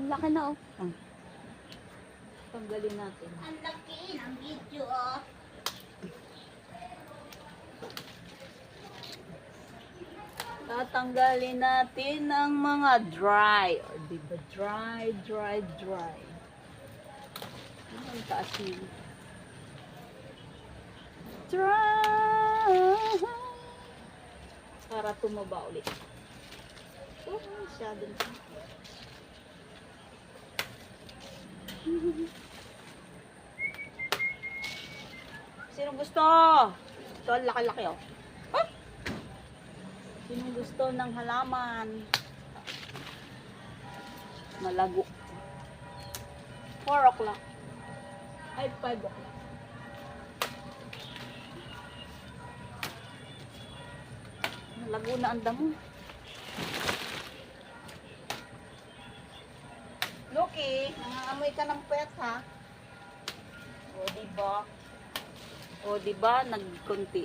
Ang laki na oh. Ah. Tanggalin natin. Ang laki ng video, oh. Tatanggalin natin ang mga dry. O, di ba? Dry, dry, dry. Ano ang taas yun? Dry. Para tumaba ulit. Oh, masyadong. Sino gusto? Ito, laki-laki oh. Ah! Sino gusto ng halaman? Malago. 4 o'clock. Ay, 5 o'clock. Malago na ang damo. Loki, nangangamoy ka ng pet, ha? O, diba? O, diba? Nagkunti.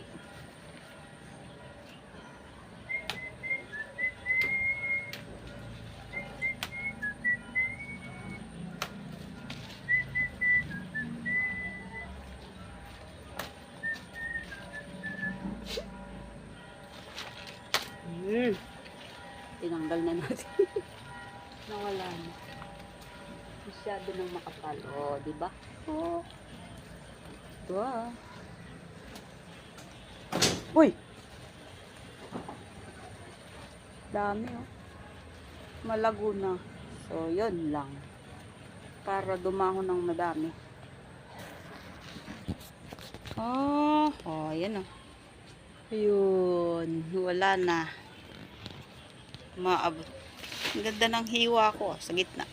Hmm. Tinanggal na natin. Nawala na. Masyado nang makapal. O, diba? O. Ito ah. Uy! Dami oh. Malago. So, yun lang. Para dumahon ng madami. Oh, oh, yan oh. Ayun, wala na. Maabot. Ang ganda ng hiwa ko ah, sa gitna.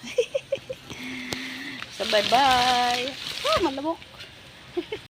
so, bye-bye. Oh, malamok.